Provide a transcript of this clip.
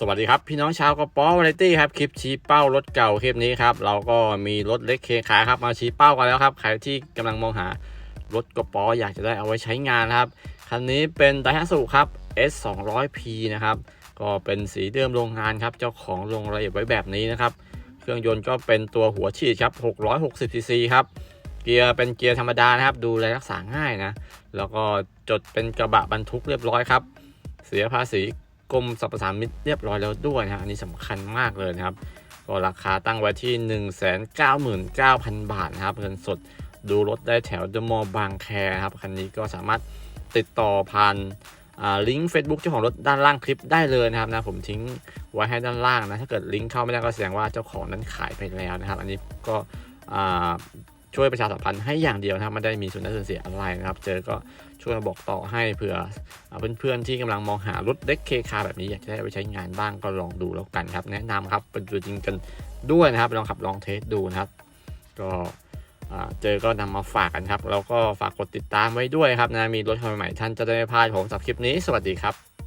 สวัสดีครับ พี่น้องชาวกระป๋อวาไรตี้ครับ คลิปชี้เป้ารถเก่าคลิปนี้ครับ เราก็มีรถเล็กเคขาครับมาชี้เป้ากันแล้วครับ ใครที่กำลังมองหารถกระป๋ออยากจะได้เอาไว้ใช้งานครับ คันนี้เป็นไดฮัสุครับ S 2 0 0 P นะครับ ก็เป็นสีเดิมโรงงานครับ เจ้าของลงรายละเอียดไว้แบบนี้นะครับ เครื่องยนต์ก็เป็นตัวหัวฉีดครับ 660 cc ครับ เกียร์เป็นเกียร์ธรรมดานะครับ ดูแลรักษาง่ายนะ แล้วก็จดเป็นกระบะบรรทุกเรียบร้อยครับ เสียภาษี กรมสรรพสามิตเรียบร้อยแล้วด้วยนะอันนี้สำคัญมากเลยนะครับก็ราคาตั้งไว้ที่ 199,000 บาทนะครับเงินสดดูรถได้แถวเดอะมอลล์บางแคครับคันนี้ก็สามารถติดต่อผ่านอ่าลิงก์ Facebook เจ้าของรถด้านล่างคลิปได้เลยนะครับนะผมทิ้งไว้ให้ด้านล่างนะถ้าเกิดลิงก์เข้าไม่ได้ก็แสดงว่าเจ้าของนั้นขายไปแล้วนะครับ อันนี้ก็อ่า ช่วยประชาสัมพันธ์ให้อย่างเดียวนะครับไม่ได้มีส่วนได้ส่วนเสียอะไรนะครับ เจอก็ช่วยบอกต่อให้เผื่อเพื่อนๆที่กำลังมองหารถเล็กเคคาแบบนี้อยากจะได้ไปใช้งานบ้างก็ลองดูแล้วกันครับ แนะนำครับเป็นตัวจริงกันด้วยนะครับลองขับลองเทสดูนะครับ ก็เจอก็นำมาฝากกันครับ แล้วก็ฝากกดติดตามไว้ด้วยครับนะมีรถคันใหม่ๆท่านจะได้ไม่พลาดผมสับคลิปนี้สวัสดีครับ